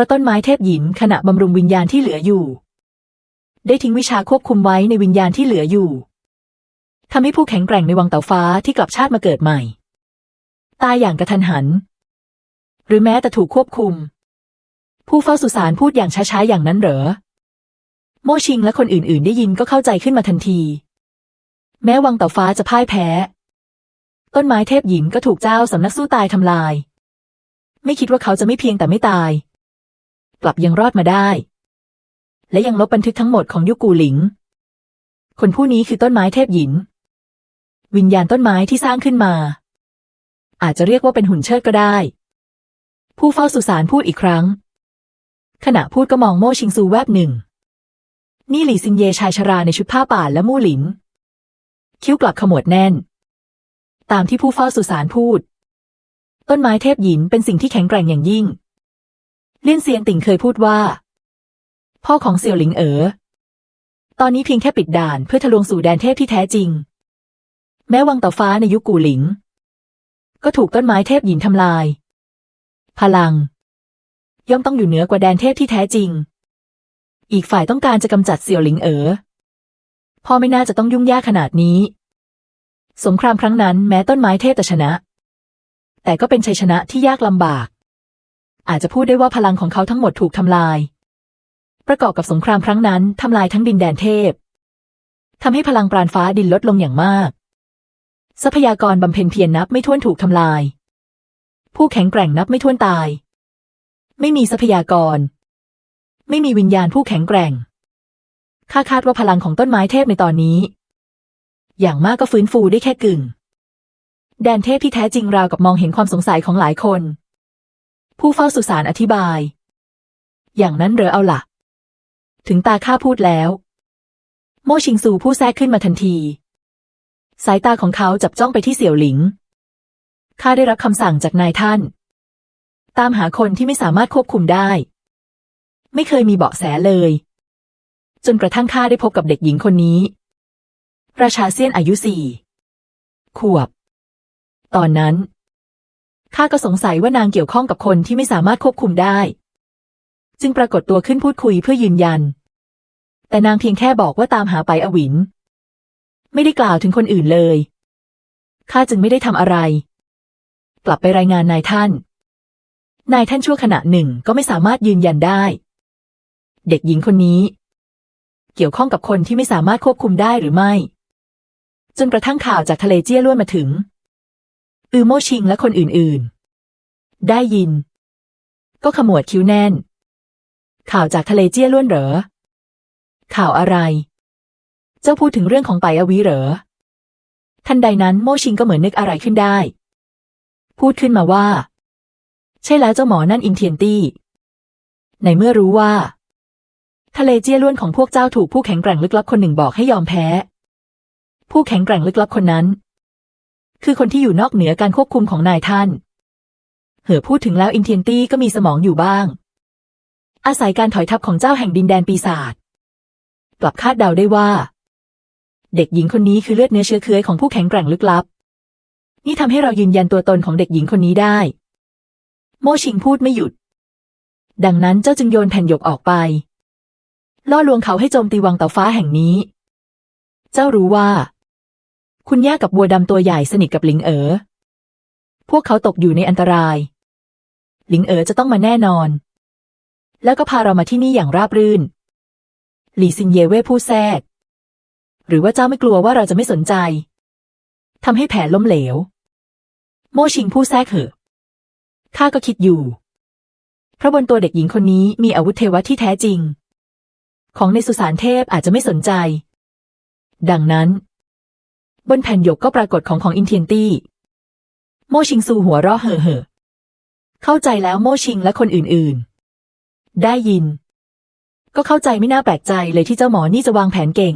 ราะต้นไม้เทพหยินขณะบำรุงวิญญาณที่เหลืออยู่ ได้ทิ้งวิชาควบคุมไว้ในวิญญาณที่เหลืออยู่ทำให้ผู้แข็งแกร่งในวังเต่าฟ้าที่กลับชาติมาเกิดใหม่ ตายอย่างกระทันหัน หรือแม้แต่ถูกควบคุม ผู้เฝ้าสุสานพูดอย่างช้าๆอย่างนั้นเหรอ โมชิงและคนอื่นๆ ได้ยินก็เข้าใจขึ้นมาทันที แม้วังเต่าฟ้าจะพ่ายแพ้ ต้นไม้เทพหญิงก็ถูกเจ้าสำนักสู้ตายทำลาย ไม่คิดว่าเขาจะไม่เพียงแต่ไม่ตาย กลับยังรอดมาได้ และยังลบบันทึกทั้งหมดของยุกูหลิง คนผู้นี้คือต้นไม้เทพหญิง วิญญาณต้นไม้ที่สร้างขึ้นมา อาจจะเรียกว่าเป็นหุ่นเชิดก็ได้ ผู้เฝ้าสุสานพูดอีกครั้ง ขณะพูดก็มองโม่ชิงซูแวบหนึ่ง นี่หลี่ซินเยชายชราในชุดผ้าป่านและมู่หลินคิ้วกลับขมวดแน่น ตามที่ผู้เฝ้าสุสานพูด ต้นไม้เทพหญินเป็นสิ่งที่แข็งแกร่งอย่างยิ่ง เลี่ยนเซียงติ่งเคยพูดว่า พ่อของเสี่ยวหลิงเอ๋อ ตอนนี้เพียงแค่ปิดด่านเพื่อทะลวงสู่แดนเทพที่แท้จริง แม้วังเต่าฟ้าในยุคกูหลิง ก็ถูกต้นไม้เทพหญินทำลาย พลัง ย่อมต้องอยู่เหนือกว่าแดนเทพที่แท้จริง อีกฝ่ายต้องการจะกำจัดเสี่ยวหลิงเอ๋อพ่อไม่น่าจะต้องยุ่งยากขนาดนี้ สงครามครั้งนั้นแม้ต้นไม้เทพจะชนะ แต่ก็เป็นชัยชนะที่ยากลำบาก อาจจะพูดได้ว่าพลังของเขาทั้งหมดถูกทำลาย ประกอบกับสงครามครั้งนั้นทำลายทั้งดินแดนเทพทำให้พลังปราณฟ้าดินลดลงอย่างมาก ทรัพยากรบำเพ็ญเพียรนับไม่ถ้วนถูกทำลาย ผู้แข็งแกร่งนับไม่ถ้วนตาย ไม่มีทรัพยากร ไม่มีวิญญาณผู้แข็งแกร่งข้าคาดว่าพลังของต้นไม้เทพในตอนนี้ อย่างมากก็ฟื้นฟูได้แค่กึ่ง แดนเทพที่แท้จริงราวกับมองเห็นความสงสัยของหลายคน ผู้เฝ้าสุสานอธิบาย อย่างนั้นเหรอเอาล่ะ ถึงตาข้าพูดแล้ว โมชิงซูผู้แทรกขึ้นมาทันที สายตาของเขาจับจ้องไปที่เสี่ยวหลิง ข้าได้รับคำสั่งจากนายท่าน ตามหาคนที่ไม่สามารถควบคุมได้ ไม่เคยมีเบาะแสเลย จนกระทั่งข้าได้พบกับเด็กหญิงคนนี้ ราชาเซียนอายุสี่ขวบ ตอนนั้น ข้าก็สงสัยว่านางเกี่ยวข้องกับคนที่ไม่สามารถควบคุมได้ จึงปรากฏตัวขึ้นพูดคุยเพื่อยืนยัน แต่นางเพียงแค่บอกว่าตามหาไปอวิน ไม่ได้กล่าวถึงคนอื่นเลยข้าจึงไม่ได้ทำอะไร กลับไปรายงานนายท่าน นายท่านชั่วขณะหนึ่งก็ไม่สามารถยืนยันได้ เด็กหญิงคนนี้ เกี่ยวข้องกับคนที่ไม่สามารถควบคุมได้หรือไม่ จนกระทั่งข่าวจากทะเลเจี้ยล้วนมาถึง อือโมชิงและคนอื่นๆ ได้ยิน ก็ขมวดคิ้วแน่น ข่าวจากทะเลเจี้ยล้วนเหรอ ข่าวอะไร เจ้าพูดถึงเรื่องของไปอวีเหรอ ทันใดนั้นโมชิงก็เหมือนนึกอะไรขึ้นได้ พูดขึ้นมาว่า ใช่แล้วเจ้าหมอนั่นอินเทียนตี้ ในเมื่อรู้ว่า ทะเลเจี้ยล้วนของพวกเจ้าถูกผู้แข็งแกร่งลึกลับคนหนึ่งบอกให้ยอมแพ้ ผู้แข็งแกร่งลึกลับคนนั้น คือคนที่อยู่นอกเหนือการควบคุมของนายท่าน เหอพูดถึงแล้วอินเทียนตี้ก็มีสมองอยู่บ้าง อาศัยการถอยทัพของเจ้าแห่งดินแดนปีศาจกลับคาดเดาได้ว่า เด็กหญิงคนนี้คือเลือดเนื้อเชื้อเคื้อของผู้แข็งแกร่งลึกลับ นี่ทำให้เรายืนยันตัวตนของเด็กหญิงคนนี้ได้ โมชิงพูดไม่หยุด ดังนั้นเจ้าจึงโยนแผ่นหยกออกไป ล่อลวงเขาให้โจมตีวังเต่าฟ้าแห่งนี้ เจ้ารู้ว่า คุณย่ากับบัวดำตัวใหญ่สนิทกับหลิงเอ๋อ พวกเขาตกอยู่ในอันตราย หลิงเอ๋อจะต้องมาแน่นอน แล้วก็พาเรามาที่นี่อย่างราบรื่น หลี่ซินเยเว่พูดแทรก หรือว่าเจ้าไม่กลัวว่าเราจะไม่สนใจ ทำให้แผนล้มเหลว โมชิงพูดแทรกเหอะข้าก็คิดอยู่ เพราะบนตัวเด็กหญิงคนนี้มีอาวุธเทวะที่แท้จริง ของในสุสานเทพอาจจะไม่สนใจ ดังนั้น บนแผ่นหยกก็ปรากฏของของอินเทียนตี้ โมชิงซูหัวเราะเห่อเห่อเข้าใจแล้วโมชิงและคนอื่นๆ ได้ยิน ก็เข้าใจไม่น่าแปลกใจเลยที่เจ้าหมอนี่จะวางแผนเก่ง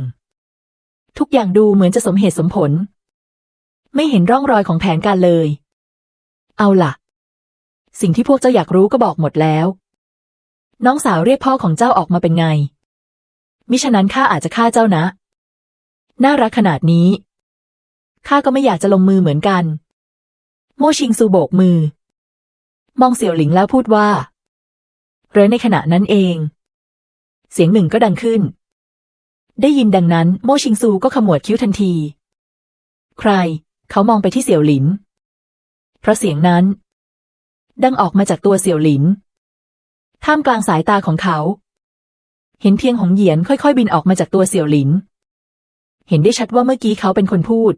ทุกอย่างดูเหมือนจะสมเหตุสมผล ไม่เห็นร่องรอยของแผนการเลย เอาล่ะ สิ่งที่พวกเจ้าอยากรู้ก็บอกหมดแล้ว น้องสาวเรียกพ่อของเจ้าออกมาเป็นไง มิฉะนั้นข้าอาจจะฆ่าเจ้านะ น่ารักขนาดนี้ ข้าก็ไม่อยากจะลงมือเหมือนกัน โมชิงซูโบกมือ มองเสี่ยวหลิงแล้วพูดว่าหรือในขณะนั้นเอง เสียงหนึ่งก็ดังขึ้น ได้ยินดังนั้น โมชิงซูก็ขมวดคิ้วทันที ใคร เขามองไปที่เสี่ยวหลิน เพราะเสียงนั้น ดังออกมาจากตัวเสี่ยวหลิน ท่ามกลางสายตาของเขา เห็นเพียงหงเหยียนค่อยๆ บินออกมาจากตัวเสี่ยวหลิน เห็นได้ชัดว่าเมื่อกี้เขาเป็นคนพูด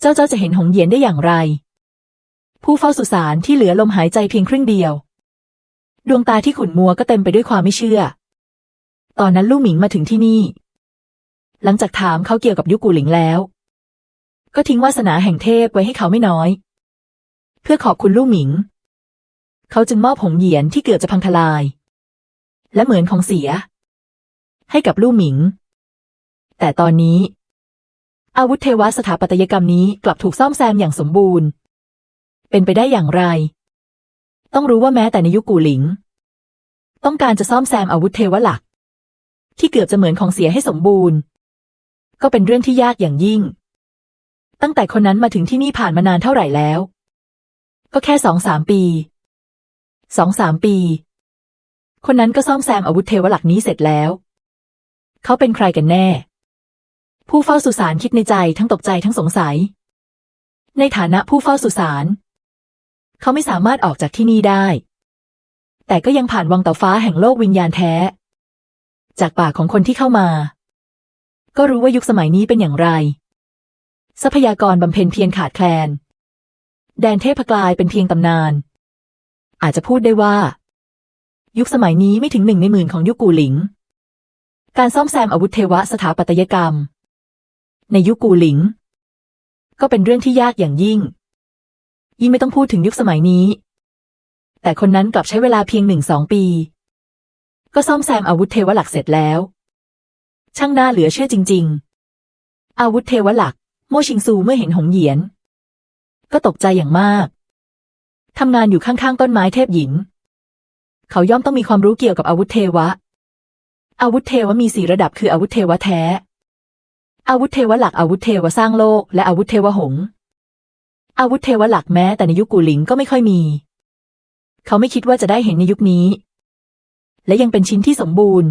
เจ้าเจ้าจะเห็นหงเหยียนได้อย่างไร ผู้เฝ้าสุสานที่เหลือลมหายใจเพียงครึ่งเดียว ดวงตาที่ขุ่นมัวก็เต็มไปด้วยความไม่เชื่อ ตอนนั้นลู่หมิงมาถึงที่นี่ หลังจากถามเขาเกี่ยวกับยุกูหลิงแล้ว ก็ทิ้งวาสนาแห่งเทพไว้ให้เขาไม่น้อย เพื่อขอบคุณลู่หมิง เขาจึงมอบหงเหยียนที่เกือบจะพังทลาย และเหมือนของเสีย ให้กับลู่หมิง แต่ตอนนี้ อาวุธเทวสถาปัตยกรรมนี้กลับถูกซ่อมแซมอย่างสมบูรณ์ เป็นไปได้อย่างไร ต้องรู้ว่าแม้แต่ในยุคกูหลิง ต้องการจะซ่อมแซมอาวุธเทวหลัก ที่เกือบจะเหมือนของเสียให้สมบูรณ์ ก็เป็นเรื่องที่ยากอย่างยิ่ง ตั้งแต่คนนั้นมาถึงที่นี่ผ่านมานานเท่าไหร่แล้ว ก็แค่สองสามปีสองสามปี คนนั้นก็ซ่อมแซมอาวุธเทวหลักนี้เสร็จแล้ว เขาเป็นใครกันแน่ ผู้เฝ้าสุสานคิดในใจทั้งตกใจทั้งสงสัย ในฐานะผู้เฝ้าสุสานเขาไม่สามารถออกจากที่นี่ได้ แต่ก็ยังผ่านวังเต่าฟ้าแห่งโลกวิญญาณแท้ จากปากของคนที่เข้ามา ก็รู้ว่ายุคสมัยนี้เป็นอย่างไร ทรัพยากรบำเพ็ญเพียรขาดแคลน แดนเทพกลายเป็นเพียงตำนาน อาจจะพูดได้ว่า ยุคสมัยนี้ไม่ถึงหนึ่งในหมื่นของยุคกูหลิง การซ่อมแซมอาวุธเทวสถาปัตยกรรม ในยุคกูหลิง ก็เป็นเรื่องที่ยากอย่างยิ่ง ยิ่งไม่ต้องพูดถึงยุคสมัยนี้ แต่คนนั้นกลับใช้เวลาเพียงหนึ่งสองปี ก็ซ่อมแซมอาวุธเทวหลักเสร็จแล้ว ช่างน่าเหลือเชื่อจริง ๆ อาวุธเทวหลัก โมชิงซูเมื่อเห็นหงเหยียน ก็ตกใจอย่างมากทำงานอยู่ข้างๆต้นไม้เทพหญิง เขาย่อมต้องมีความรู้เกี่ยวกับอาวุธเทวะ อาวุธเทวะมีสี่ระดับคืออาวุธเทวะแท้ อาวุธเทวหลักอาวุธเทวสร้างโลก และอาวุธเทวหง อาวุธเทวหลักแม้แต่ในยุคกูหลิงก็ไม่ค่อยมี เขาไม่คิดว่าจะได้เห็นในยุคนี้ และยังเป็นชิ้นที่สมบูรณ์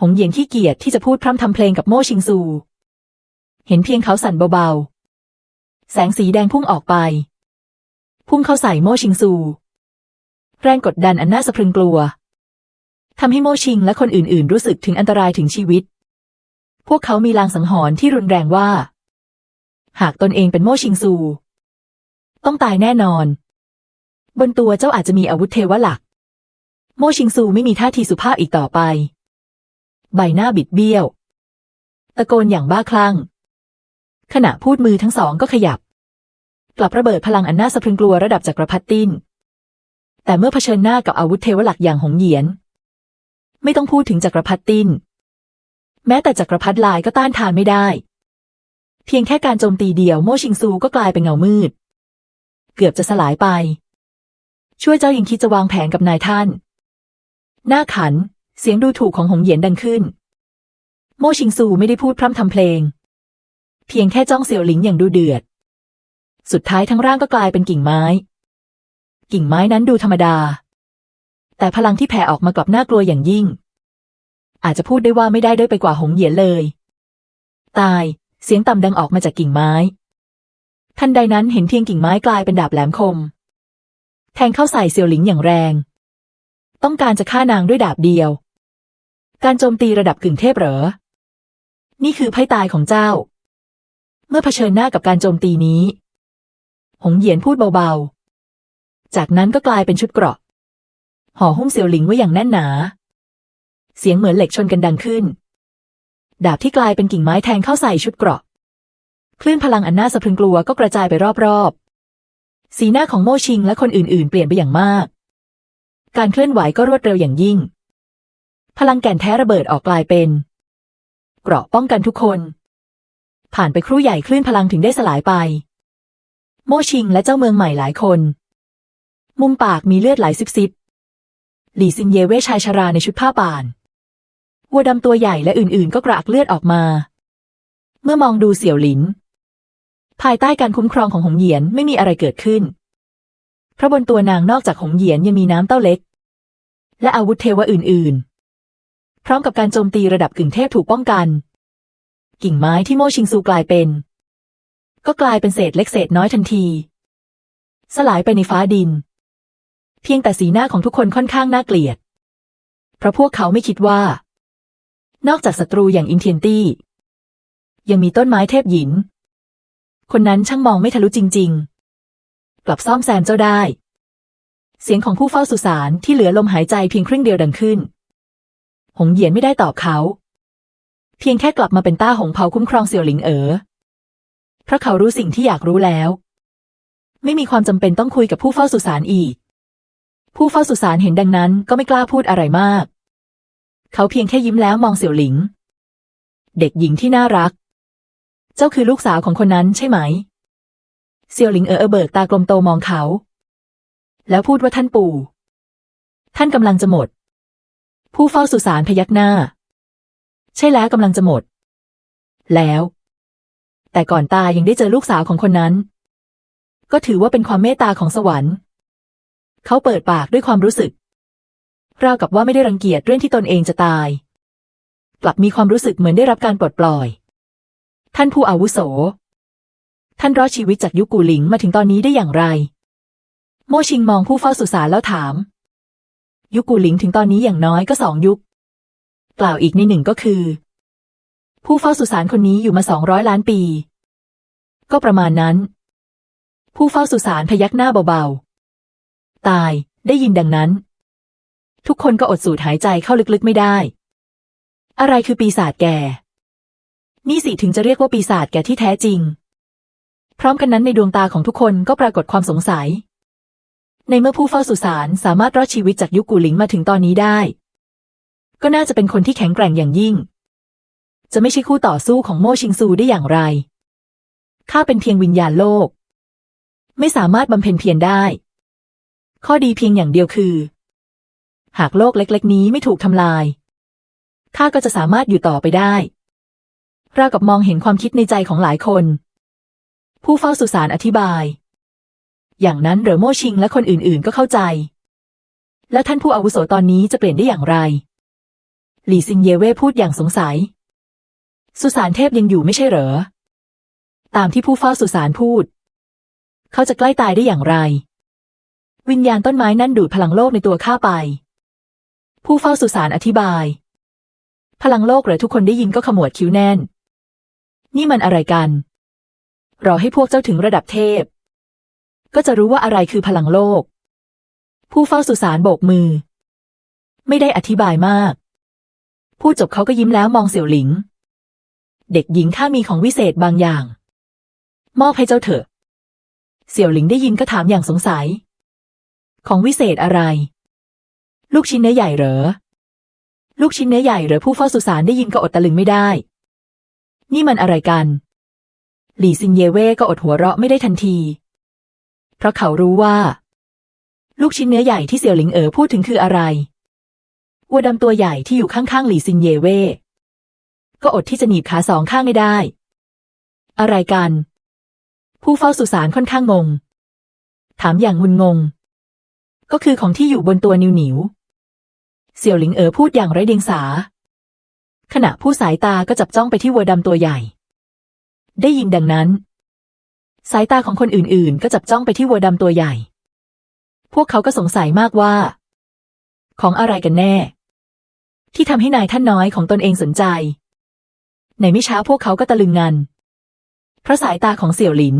หงเหยียนขี้เกียจที่จะพูดพร่ำทำเพลงกับโม่ชิงซู เห็นเพียงเขาสั่นเบาๆ แสงสีแดงพุ่งออกไป พุ่งเข้าใส่โม่ชิงซู แรงกดดันอันน่าสะพรึงกลัวทำให้โม่ชิงและคนอื่นๆ รู้สึกถึงอันตรายถึงชีวิต พวกเขามีลางสังหรณ์ที่รุนแรงว่า หากตนเองเป็นโม่ชิงซู ต้องตายแน่นอน บนตัวเจ้าอาจจะมีอาวุธเทวะหลัก โม่ชิงซูไม่มีท่าทีสุภาพอีกต่อไป ใบหน้าบิดเบี้ยว ตะโกนอย่างบ้าคลั่ง ขณะพูดมือทั้งสองก็ขยับ กลับระเบิดพลังอันน่าสะพรึงกลัวระดับจักรพรรดิตินแต่เมื่อเผชิญหน้ากับอาวุธเทวหลักอย่างหงเหยียน ไม่ต้องพูดถึงจักรพรรดิติน แม้แต่จักรพรรดิลายก็ต้านทานไม่ได้ เพียงแค่การโจมตีเดียวโม่ชิงซูก็กลายเป็นเงามืด เกือบจะสลายไป ช่วยเจ้าหญิงคิดจะวางแผนกับนายท่าน หน้าขัน เสียงดูถูกของหงเหยียนดังขึ้น โม่ชิงซูไม่ได้พูดพร่ำทำเพลง เพียงแค่จ้องเสี่ยวหลิงอย่างดูเดือด สุดท้ายทั้งร่างก็กลายเป็นกิ่งไม้ กิ่งไม้นั้นดูธรรมดา แต่พลังที่แผ่ออกมากลับน่ากลัวอย่างยิ่ง อาจจะพูดได้ว่าไม่ได้ด้อยไปกว่าหงเหยียนเลย ตาย เสียงต่ำดังออกมาจากกิ่งไม้ ทันใดนั้นเห็นเพียงกิ่งไม้กลายเป็นดาบแหลมคม แทงเข้าใส่เสี่ยวหลิงอย่างแรง ต้องการจะฆ่านางด้วยดาบเดียว การโจมตีระดับกึ่งเทพเหรอ นี่คือไพ่ตายของเจ้า เมื่อเผชิญหน้ากับการโจมตีนี้ หงเหยียนพูดเบาๆ จากนั้นก็กลายเป็นชุดเกราะห่อหุ้มเสี่ยวหลิงไว้อย่างแน่นหนา เสียงเหมือนเหล็กชนกันดังขึ้น ดาบที่กลายเป็นกิ่งไม้แทงเข้าใส่ชุดเกราะ คลื่นพลังอันน่าสะพรึงกลัวก็กระจายไปรอบๆ สีหน้าของโมชิงและคนอื่นๆ เปลี่ยนไปอย่างมาก การเคลื่อนไหวก็รวดเร็วอย่างยิ่ง พลังแก่นแท้ระเบิดออกกลายเป็น เกราะป้องกันทุกคน ผ่านไปครู่ใหญ่คลื่นพลังถึงได้สลายไป โมชิงและเจ้าเมืองใหม่หลายคน มุมปากมีเลือดไหลซิบซิบหลี่ซินเยเว่ชายชราในชุดผ้าป่าน วัวดำตัวใหญ่และอื่นๆ ก็กระอักเลือดออกมา เมื่อมองดูเสี่ยวหลิน ภายใต้การคุ้มครองของหงเหยียนไม่มีอะไรเกิดขึ้น เพราะบนตัวนางนอกจากหงเหยียนยังมีน้ำเต้าเล็ก และอาวุธเทวะอื่นๆ พร้อมกับการโจมตีระดับกึ่งเทพถูกป้องกัน กิ่งไม้ที่โมชิงซูกลายเป็น ก็กลายเป็นเศษเล็กเศษน้อยทันที สลายไปในฟ้าดิน เพียงแต่สีหน้าของทุกคนค่อนข้างน่าเกลียด เพราะพวกเขาไม่คิดว่า นอกจากศัตรูอย่างอินเทียนตี้ ยังมีต้นไม้เทพหยิน คนนั้นช่างมองไม่ทะลุจริง ๆ กลับซ่อมแซมเจ้าได้ เสียงของผู้เฝ้าสุสานที่เหลือลมหายใจเพียงครึ่งเดียวดังขึ้น หงเหยียนไม่ได้ตอบเขา เพียงแค่กลับมาเป็นต้าหงเผาคุ้มครองเสี่ยวหลิงเอ๋อเพราะเขารู้สิ่งที่อยากรู้แล้ว ไม่มีความจำเป็นต้องคุยกับผู้เฝ้าสุสานอีก ผู้เฝ้าสุสานเห็นดังนั้นก็ไม่กล้าพูดอะไรมาก เขาเพียงแค่ยิ้มแล้วมองเสี่ยวหลิง เด็กหญิงที่น่ารัก เจ้าคือลูกสาวของคนนั้นใช่ไหม เสี่ยวหลิงเออเออเบิกตากลมโตมองเขา แล้วพูดว่าท่านปู่ ท่านกำลังจะหมด ผู้เฝ้าสุสานพยักหน้า ใช่แล้วกำลังจะหมด แล้ว แต่ก่อนตายยังได้เจอลูกสาวของคนนั้น ก็ถือว่าเป็นความเมตตาของสวรรค์ เขาเปิดปากด้วยความรู้สึก ราวกับว่าไม่ได้รังเกียจเรื่องที่ตนเองจะตาย กลับมีความรู้สึกเหมือนได้รับการปลดปล่อย ท่านผู้อาวุโส ท่านรอดชีวิตจากยุคกูหลิงมาถึงตอนนี้ได้อย่างไร โมชิงมองผู้เฝ้าสุสานแล้วถาม ยุคกูหลิงถึงตอนนี้อย่างน้อยก็สองยุค กล่าวอีกในหนึ่งก็คือ ผู้เฝ้าสุสานคนนี้อยู่มาสองร้อยล้านปี ก็ประมาณนั้น ผู้เฝ้าสุสานพยักหน้าเบาๆ ตายได้ยินดังนั้น ทุกคนก็อดสูดหายใจเข้าลึกๆไม่ได้ อะไรคือปีศาจแก่ นี่สิถึงจะเรียกว่าปีศาจแก่ที่แท้จริง พร้อมกันนั้นในดวงตาของทุกคนก็ปรากฏความสงสัย ในเมื่อผู้เฝ้าสุสานสามารถรอดชีวิตจากยุคกูหลิงมาถึงตอนนี้ได้ ก็น่าจะเป็นคนที่แข็งแกร่งอย่างยิ่ง จะไม่ใช่คู่ต่อสู้ของโมชิงซูได้อย่างไรข้าเป็นเพียงวิญญาณโลก ไม่สามารถบำเพ็ญเพียรได้ ข้อดีเพียงอย่างเดียวคือ หากโลกเล็กๆ นี้ไม่ถูกทำลาย ข้าก็จะสามารถอยู่ต่อไปได้ราวกับมองเห็นความคิดในใจของหลายคน ผู้เฝ้าสุสานอธิบาย อย่างนั้นเหรอโมชิงและคนอื่นๆก็เข้าใจ แล้วท่านผู้อาวุโสตอนนี้จะเปลี่ยนได้อย่างไร หลี่ซิงเยเว่พูดอย่างสงสัย สุสานเทพยังอยู่ไม่ใช่เหรอ ตามที่ผู้เฝ้าสุสานพูด เขาจะใกล้ตายได้อย่างไร วิญญาณต้นไม้นั่นดูดพลังโลกในตัวข้าไป ผู้เฝ้าสุสานอธิบาย พลังโลกหรอทุกคนได้ยินก็ขมวดคิ้วแน่น นี่มันอะไรกัน รอให้พวกเจ้าถึงระดับเทพ ก็จะรู้ว่าอะไรคือพลังโลก ผู้เฝ้าสุสานโบกมือ ไม่ได้อธิบายมากผู้จบเขาก็ยิ้มแล้วมองเสี่ยวหลิง เด็กหญิงข้ามีของวิเศษบางอย่าง มอบให้เจ้าเถอะ เสี่ยวหลิงได้ยินก็ถามอย่างสงสัย ของวิเศษอะไร ลูกชิ้นเนื้อใหญ่เหรอ ลูกชิ้นเนื้อใหญ่เหรอผู้เฝ้าสุสานได้ยินก็อดตะลึงไม่ได้ นี่มันอะไรกัน หลี่ซิงเยเว่ก็อดหัวเราะไม่ได้ทันที เพราะเขารู้ว่า ลูกชิ้นเนื้อใหญ่ที่เสี่ยวหลิงเอ๋อพูดถึงคืออะไรวัวดำตัวใหญ่ที่อยู่ข้างๆหลี่ซิงเยเว่ก็อดที่จะหนีบขาสองข้างไม่ได้ อะไรกัน ผู้เฝ้าสุสานค่อนข้างงง ถามอย่างงุนงง ก็คือของที่อยู่บนตัวนิวหนิว เสี่ยวหลิงเอ๋อพูดอย่างไร้เดียงสา ขณะผู้สายตาก็จับจ้องไปที่วัวดำตัวใหญ่ ได้ยินดังนั้น สายตาของคนอื่นๆ ก็จับจ้องไปที่วัวดำตัวใหญ่ พวกเขาก็สงสัยมากว่า ของอะไรกันแน่ ที่ทำให้นายท่านน้อยของตนเองสนใจ ในไม่ช้าพวกเขาก็ตะลึงงัน เพราะสายตาของเสี่ยวหลิน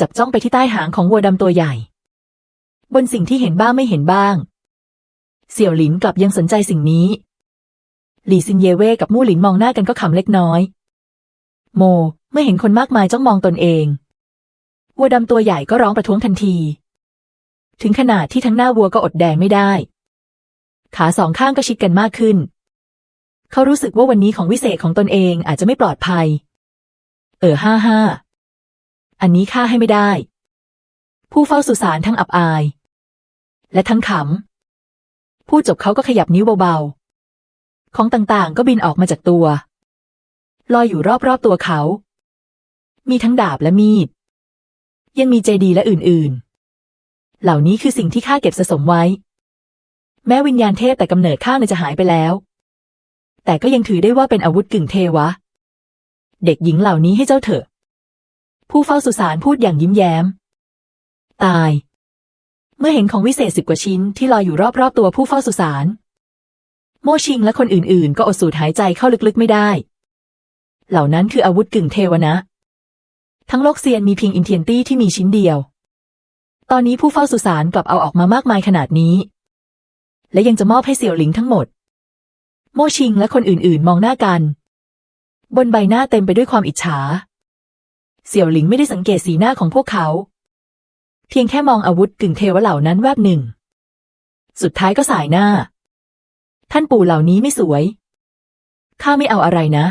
จับจ้องไปที่ใต้หางของวัวดำตัวใหญ่ บนสิ่งที่เห็นบ้างไม่เห็นบ้าง เสี่ยวหลินกลับยังสนใจสิ่งนี้ หลี่ซินเยเว่กับมู่หลินมองหน้ากันก็ขำเล็กน้อย โม เมื่อเห็นคนมากมายจ้องมองตนเองวัวดำตัวใหญ่ก็ร้องประท้วงทันที ถึงขนาดที่ทั้งหน้าวัวก็อดแดงไม่ได้ ขาสองข้างก็ชิดกันมากขึ้น เขารู้สึกว่าวันนี้ของวิเศษของตนเองอาจจะไม่ปลอดภัย เออห้าห้า อันนี้ข้าให้ไม่ได้ ผู้เฝ้าสุสานทั้งอับอาย และทั้งขำ ผู้จบเขาก็ขยับนิ้วเบาๆ ของต่างๆ ก็บินออกมาจากตัว ลอยอยู่รอบๆตัวเขา มีทั้งดาบและมีด ยังมีเจดีและอื่นๆ เหล่านี้คือสิ่งที่ข้าเก็บสะสมไว้ แม้วิญญาณเทพแต่กำเนิดข้างในจะหายไปแล้ว แต่ก็ยังถือได้ว่าเป็นอาวุธกึ่งเทวะ เด็กหญิงเหล่านี้ให้เจ้าเถอะ ผู้เฝ้าสุสานพูดอย่างยิ้มแย้ม ตาย มื่อเห็นของวิเศษสิบกว่าชิ้นที่ลอยอยู่รอบๆตัวผู้เฝ้าสุสาน โมชิงและคนอื่นๆ ก็อดสูดหายใจเข้าลึกๆไม่ได้ เหล่านั้นคืออาวุธกึ่งเทวนะ ทั้งโลกเซียนมีเพียงอินเทียนตี้ที่มีชิ้นเดียว ตอนนี้ผู้เฝ้าสุสานกลับเอาออกมามากมายขนาดนี้ และยังจะมอบให้เสี่ยวหลิงทั้งหมด โมชิงและคนอื่นๆ มองหน้ากัน บนใบหน้าเต็มไปด้วยความอิจฉา เสี่ยวหลิงไม่ได้สังเกตสีหน้าของพวกเขา เพียงแค่มองอาวุธกึ่งเทวะเหล่านั้นแวบหนึ่ง สุดท้ายก็สายหน้า ท่านปู่เหล่านี้ไม่สวย ข้าไม่เอาอะไรนะ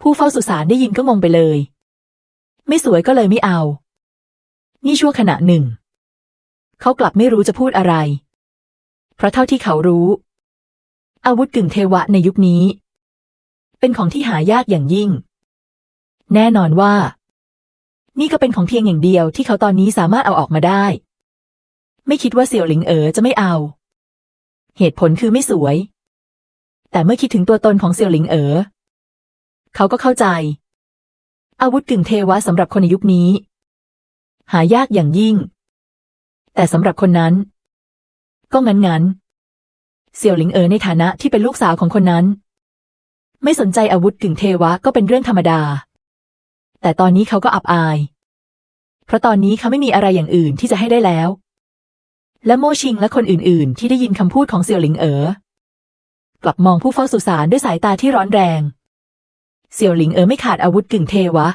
ผู้เฝ้าสุสานได้ยินก็งงไปเลย ไม่สวยก็เลยไม่เอา นี่ชั่วขณะหนึ่ง เขากลับไม่รู้จะพูดอะไร เพราะเท่าที่เขารู้ อาวุธกึ่งเทวะในยุคนี้ เป็นของที่หายากอย่างยิ่ง แน่นอนว่า นี่ก็เป็นของเพียงอย่างเดียวที่เขาตอนนี้สามารถเอาออกมาได้ ไม่คิดว่าเสี่ยวหลิงเอ๋อจะไม่เอา เหตุผลคือไม่สวย แต่เมื่อคิดถึงตัวตนของเสี่ยวหลิงเอ๋อเขาก็เข้าใจ อาวุธกึ่งเทวะสำหรับคนในยุคนี้ หายากอย่างยิ่ง แต่สำหรับคนนั้น ก็งั้นงั้นเสี่ยวหลิงเอ๋อในฐานะที่เป็นลูกสาวของคนนั้น ไม่สนใจอาวุธกึ่งเทวะก็เป็นเรื่องธรรมดา แต่ตอนนี้เขาก็อับอาย เพราะตอนนี้เขาไม่มีอะไรอย่างอื่นที่จะให้ได้แล้ว และโมชิงและคนอื่น ๆ ที่ได้ยินคำพูดของเสี่ยวหลิงเอ๋อกลับมองผู้เฝ้าสุสานด้วยสายตาที่ร้อนแรง เสี่ยวหลิงเอ๋อไม่ขาดอาวุธกึ่งเทวะ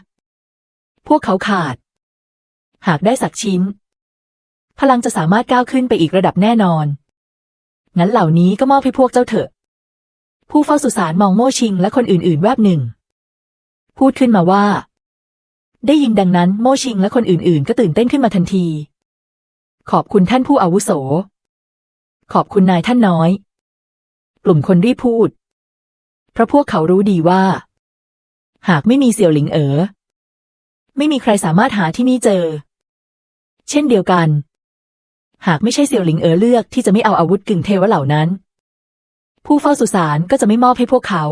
พวกเขาขาด หากได้สักชิ้น พลังจะสามารถก้าวขึ้นไปอีกระดับแน่นอน งั้นเหล่านี้ก็มอบให้พวกเจ้าเถอะ ผู้เฝ้าสุสานมองโม่ชิงและคนอื่นๆ แวบหนึ่ง พูดขึ้นมาว่า ได้ยินดังนั้นโมชิงและคนอื่นๆ ก็ตื่นเต้นขึ้นมาทันที ขอบคุณท่านผู้อาวุโส ขอบคุณนายท่านน้อย กลุ่มคนรีบพูด เพราะพวกเขารู้ดีว่า หากไม่มีเสี่ยวหลิงเอ๋อ ไม่มีใครสามารถหาที่นี่เจอ เช่นเดียวกัน หากไม่ใช่เสี่ยวหลิงเอ๋อเลือกที่จะไม่เอาอาวุธกึ่งเทวะเหล่านั้น ผู้เฝ้าสุสานก็จะไม่มอบให้พวกเขา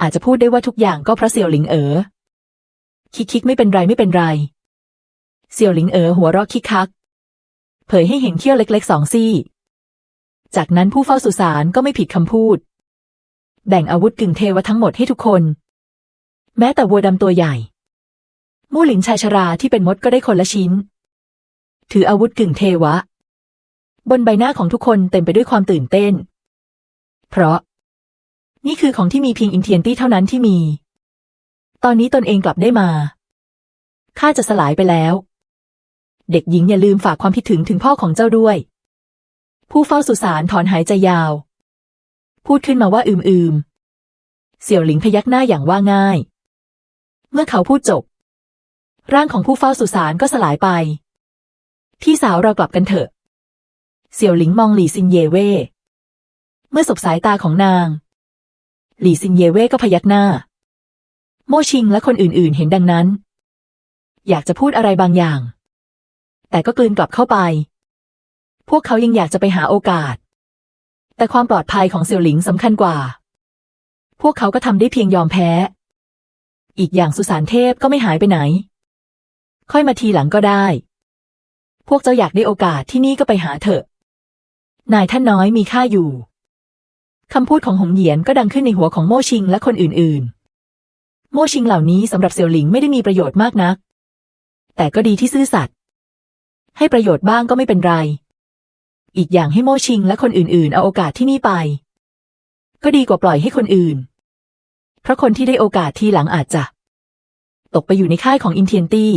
อาจจะพูดได้ว่าทุกอย่างก็เพราะเสี่ยวหลิงเอ๋อ คิกคิกไม่เป็นไรไม่เป็นไร เสี่ยวหลิงเอ๋อหัวเราะคิกคัก เผยให้เห็นเขี้ยวเล็กๆสองซี่ จากนั้นผู้เฝ้าสุสานก็ไม่ผิดคำพูด แบ่งอาวุธกึ่งเทวะทั้งหมดให้ทุกคน แม้แต่วัวดำตัวใหญ่ มู่หลินชายชราที่เป็นมดก็ได้คนละชิ้น ถืออาวุธกึ่งเทวะ บนใบหน้าของทุกคนเต็มไปด้วยความตื่นเต้น เพราะ นี่คือของที่มีเพียงอินเทียนตี้เท่านั้นที่มี ตอนนี้ตนเองกลับได้มาข้าจะสลายไปแล้ว เด็กหญิงอย่าลืมฝากความคิดถึงถึงพ่อของเจ้าด้วย ผู้เฝ้าสุสานถอนหายใจยาว พูดขึ้นมาว่าอืมอืมเสี่ยวหลิงพยักหน้าอย่างว่าง่าย เมื่อเขาพูดจบ ร่างของผู้เฝ้าสุสานก็สลายไป พี่สาวเรากลับกันเถอะ เสี่ยวหลิงมองหลี่ซินเยเว่เมื่อสบสายตาของนาง หลี่ซินเยเว่ก็พยักหน้า โมชิงและคนอื่นๆ เห็นดังนั้น อยากจะพูดอะไรบางอย่าง แต่ก็กลืนกลับเข้าไป พวกเขายังอยากจะไปหาโอกาส แต่ความปลอดภัยของเสี่ยวหลิงสำคัญกว่า พวกเขาก็ทำได้เพียงยอมแพ้ อีกอย่างสุสานเทพก็ไม่หายไปไหน ค่อยมาทีหลังก็ได้ พวกเจ้าอยากได้โอกาสที่นี่ก็ไปหาเถอะ นายท่านน้อยมีค่าอยู่คำพูดของหงเหยียนก็ดังขึ้นในหัวของโมชิงและคนอื่นๆ โม่ชิงเหล่านี้สำหรับเสี่ยวหลิงไม่ได้มีประโยชน์มากนัก แต่ก็ดีที่ซื่อสัตย์ให้ประโยชน์บ้างก็ไม่เป็นไร อีกอย่างให้โม่ชิงและคนอื่นๆ เอาโอกาสที่นี่ไป ก็ดีกว่าปล่อยให้คนอื่น เพราะคนที่ได้โอกาสทีหลังอาจจะ ตกไปอยู่ในค่ายของอินเทียนตี้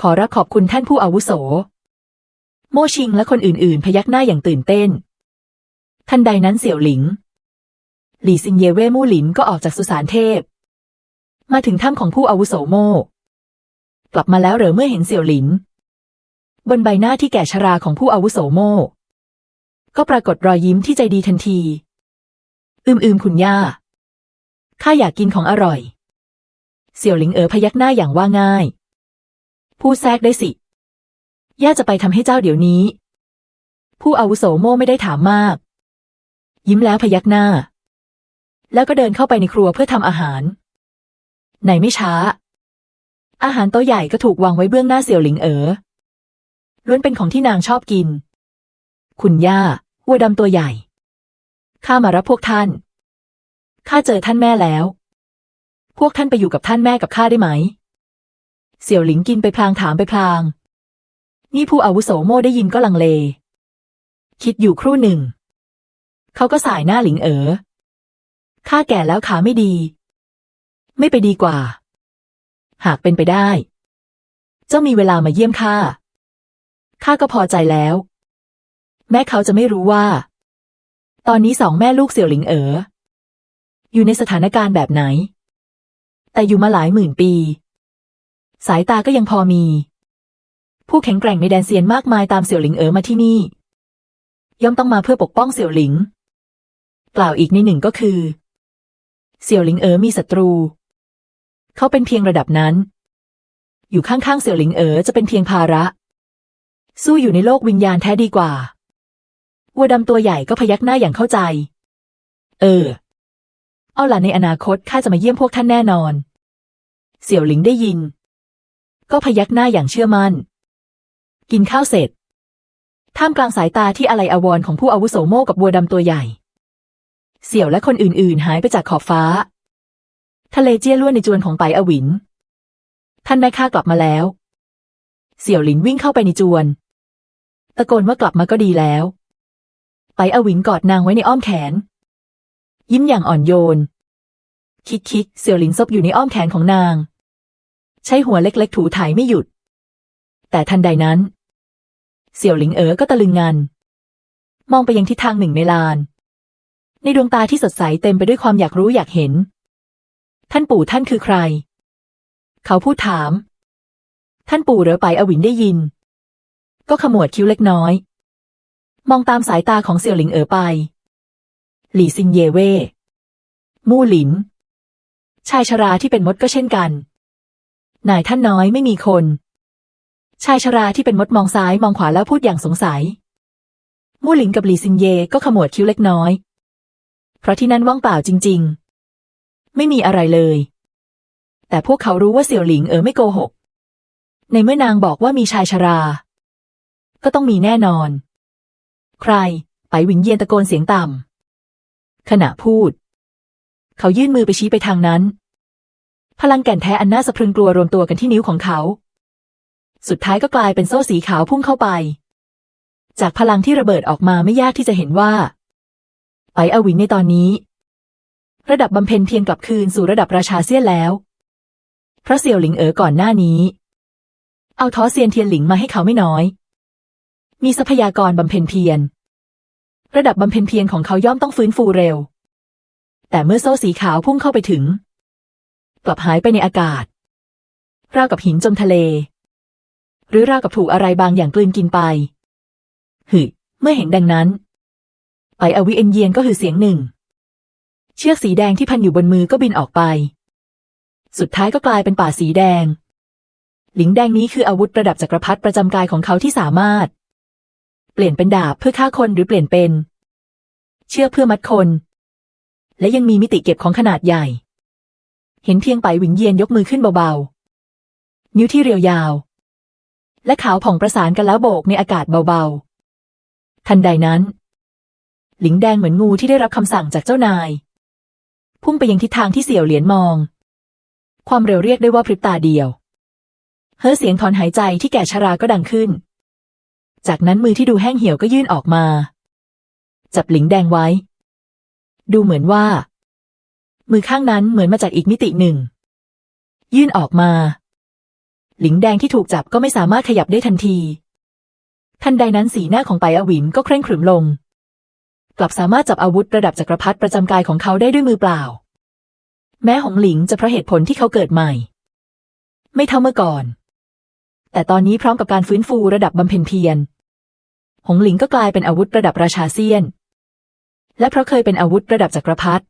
ขอรับขอบคุณท่านผู้อาวุโส โม่ชิงและคนอื่นๆ พยักหน้าอย่างตื่นเต้น ทันใดนั้นเสี่ยวหลิง หลี่ซินเยเว่มู่หลินก็ออกจากสุสานเทพ มาถึงถ้ำของผู้อาวุโสโม่กลับมาแล้วเหรอเมื่อเห็นเสี่ยวหลิน บนใบหน้าที่แก่ชราของผู้อาวุโสโม่ก็ปรากฏรอยยิ้มที่ใจดีทันที อืมอืมคุณย่า ข้าอยากกินของอร่อย เสี่ยวหลิงเอ๋อพยักหน้าอย่างว่าง่ายพูดแทรกได้สิ ย่าจะไปทำให้เจ้าเดี๋ยวนี้ ผู้อาวุโสโม่ไม่ได้ถามมาก ยิ้มแล้วพยักหน้า แล้วก็เดินเข้าไปในครัวเพื่อทำอาหาร ในไม่ช้า อาหารโต๊ะใหญ่ก็ถูกวางไว้เบื้องหน้าเสี่ยวหลิงเอ๋อล้วนเป็นของที่นางชอบกิน คุณย่าวัวดำตัวใหญ่ ข้ามารับพวกท่าน ข้าเจอท่านแม่แล้ว พวกท่านไปอยู่กับท่านแม่กับข้าได้ไหม เสี่ยวหลิงกินไปพลางถามไปพลาง นี่ผู้อาวุโสโม่ได้ยินก็ลังเล คิดอยู่ครู่หนึ่ง เขาก็สายหน้าหลิงเอ๋อข้าแก่แล้วขาไม่ดี ไม่ไปดีกว่า หากเป็นไปได้ เจ้ามีเวลามาเยี่ยมข้า ข้าก็พอใจแล้ว แม่เขาจะไม่รู้ว่า ตอนนี้สองแม่ลูกเสี่ยวหลิงเอ๋อ อยู่ในสถานการณ์แบบไหน แต่อยู่มาหลายหมื่นปี สายตาก็ยังพอมี ผู้แข็งแกร่งในแดนเซียนมากมายตามเสี่ยวหลิงเอ๋อมาที่นี่ ย่อมต้องมาเพื่อปกป้องเสี่ยวหลิง กล่าวอีกในหนึ่งก็คือ เสี่ยวหลิงเอ๋อมีศัตรู เขาเป็นเพียงระดับนั้น อยู่ข้างๆเสี่ยวหลิงเอ๋อจะเป็นเพียงภาระ สู้อยู่ในโลกวิญญาณแท้ดีกว่าวัวดำตัวใหญ่ก็พยักหน้าอย่างเข้าใจ เออ เอาล่ะในอนาคตข้าจะมาเยี่ยมพวกท่านแน่นอน เสี่ยวหลิงได้ยิน ก็พยักหน้าอย่างเชื่อมัน่น กินข้าวเสร็จ ท่ามกลางสายตาที่อะไรอาวรณ์ของผู้อาวุโสโม่กับวัวดำตัวใหญ่ เสี่ยวและคนอื่นๆ หายไปจากขอบฟ้า ทะเลเจี้ยล้วนในจวนของไปอวิน ท่านแม่ข้ากลับมาแล้ว เสี่ยวหลินวิ่งเข้าไปในจวน ตะโกนว่ากลับมาก็ดีแล้ว ไปอวินกอดนางไว้ในอ้อมแขน ยิ้มอย่างอ่อนโยน คิกคิกเสี่ยวหลินซบอยู่ในอ้อมแขนของนาง ใช้หัวเล็กๆถูไถไม่หยุด แต่ทันใดนั้น เสี่ยวหลิงเอ๋อก็ตะลึงงัน มองไปยังทิศทางหนึ่งในลาน ในดวงตาที่สดใสเต็มไปด้วยความอยากรู้อยากเห็น ท่านปู่ท่านคือใคร เขาพูดถาม ท่านปู่เหรอไปอวินได้ยิน ก็ขมวดคิ้วเล็กน้อย มองตามสายตาของเสี่ยวหลิงเอ๋อไป หลี่ซินเย่เว่มู่หลิน ชายชราที่เป็นมดก็เช่นกัน นายท่านน้อยไม่มีคน ชายชราที่เป็นมดมองซ้ายมองขวาแล้วพูดอย่างสงสัย มู่หลินกับหลี่ซินเย่ก็ขมวดคิ้วเล็กน้อย เพราะที่นั่นว่างเปล่าจริง ๆ ไม่มีอะไรเลย แต่พวกเขารู้ว่าเสี่ยวหลิงเอ๋อไม่โกหก ในเมื่อนางบอกว่ามีชายชรา ก็ต้องมีแน่นอน ใคร ไปหวิงเยียนตะโกนเสียงต่ำขณะพูด เขายื่นมือไปชี้ไปทางนั้น พลังแก่นแท้อันน่าสะพรึงกลัวรวมตัวกันที่นิ้วของเขา สุดท้ายก็กลายเป็นโซ่สีขาวพุ่งเข้าไป จากพลังที่ระเบิดออกมาไม่ยากที่จะเห็นว่า ไปอวินในตอนนี้ ระดับบำเพ็ญเพียงกลับคืนสู่ระดับราชาเซียนแล้วเพราะเสี่ยวหลิงเอ๋อก่อนหน้านี้ เอาท้อเซียนเทียนหลิงมาให้เขาไม่น้อย มีทรัพยากรบำเพ็ญเพียร ระดับบำเพ็ญเพียรของเขาย่อมต้องฟื้นฟูเร็ว แต่เมื่อโซ่สีขาวพุ่งเข้าไปถึง กลับหายไปในอากาศราวกับหินจมทะเล หรือราวกับถูกอะไรบางอย่างกลืนกินไป หึ เมื่อเห็นดังนั้น ไปอวิเอ็นเยียนก็หือเสียงหนึ่ง เชือกสีแดงที่พันอยู่บนมือก็บินออกไป สุดท้ายก็กลายเป็นป่าสีแดง หลิงแดงนี้คืออาวุธประดับจักรพรรดิประจำกายของเขาที่สามารถ เปลี่ยนเป็นดาบเพื่อฆ่าคนหรือเปลี่ยนเป็น เชือกเพื่อมัดคน และยังมีมิติเก็บของขนาดใหญ่ เห็นเพียงไปหวิงเยียนยกมือขึ้นเบาๆ นิ้วที่เรียวยาว และขาวผ่องประสานกันแล้วโบกในอากาศเบาๆ ทันใดนั้น หลิงแดงเหมือนงูที่ได้รับคำสั่งจากเจ้านาย พุ่งไปยังทิศทางที่เสี่ยวเหรียญมอง ความเร็วเรียกได้ว่าพริบตาเดียว เฮ้อเสียงถอนหายใจที่แก่ชราก็ดังขึ้น จากนั้นมือที่ดูแห้งเหี่ยวก็ยื่นออกมา จับหลิงแดงไว้ ดูเหมือนว่า มือข้างนั้นเหมือนมาจากอีกมิติหนึ่ง ยื่นออกมา หลิงแดงที่ถูกจับก็ไม่สามารถขยับได้ทันที ทันใดนั้นสีหน้าของไปอวินก็เคร่งขรึมลง กลับสามารถจับอาวุธระดับจักรพรรดิประจำกายของเขาได้ด้วยมือเปล่า แม้หงหลิงจะเพราะเหตุผลที่เขาเกิดใหม่ ไม่เท่าเมื่อก่อน แต่ตอนนี้พร้อมกับการฟื้นฟูระดับบำเพ็ญเพียรหงหลิงก็กลายเป็นอาวุธระดับราชาเซียน และเพราะเคยเป็นอาวุธระดับจักรพรรดิ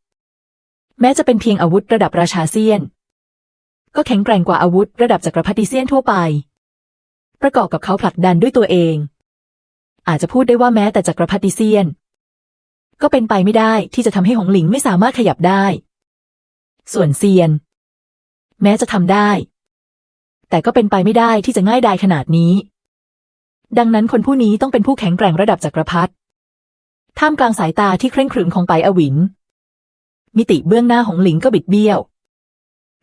แม้จะเป็นเพียงอาวุธระดับราชาเซียน ก็แข็งแกร่งกว่าอาวุธระดับจักรพรรดิเซียนทั่วไป ประกอบกับเขาผลักดันด้วยตัวเอง อาจจะพูดได้ว่าแม้แต่จักรพรรดิเซียน ก็เป็นไปไม่ได้ที่จะทำให้หงหลิงไม่สามารถขยับได้ ส่วนเซียน แม้จะทำได้ แต่ก็เป็นไปไม่ได้ที่จะง่ายดายขนาดนี้ ดังนั้นคนผู้นี้ต้องเป็นผู้แข็งแกร่งระดับจักรพรรดิท่ามกลางสายตาที่เคร่งขรึมของไปอวิน มิติเบื้องหน้าของหลิงก็บิดเบี้ยว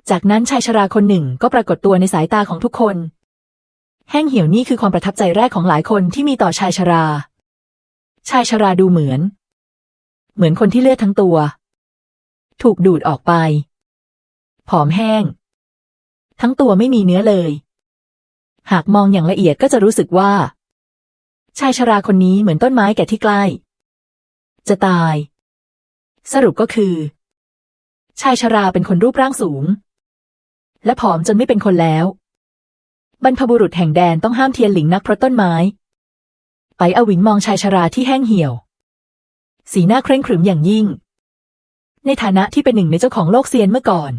จากนั้นชายชราคนหนึ่งก็ปรากฏตัวในสายตาของทุกคน แห้งเหี่ยวนี่คือความประทับใจแรกของหลายคนที่มีต่อชายชรา ชายชราดูเหมือน เหมือนคนที่เลือดทั้งตัว ถูกดูดออกไป ผอมแห้ง ทั้งตัวไม่มีเนื้อเลย หากมองอย่างละเอียดก็จะรู้สึกว่า ชายชราคนนี้เหมือนต้นไม้แก่ที่ใกล้ จะตาย สรุปก็คือ ชายชราเป็นคนรูปร่างสูง และผอมจนไม่เป็นคนแล้ว บรรพบุรุษแห่งแดนต้องห้ามเทียนหลิงนักเพราะต้นไม้ ไปอวินมองชายชราที่แห้งเหี่ยว สีหน้าเคร่งขรึมอย่างยิ่ง ในฐานะที่เป็นหนึ่งในเจ้าของโลกเซียนเมื่อก่อน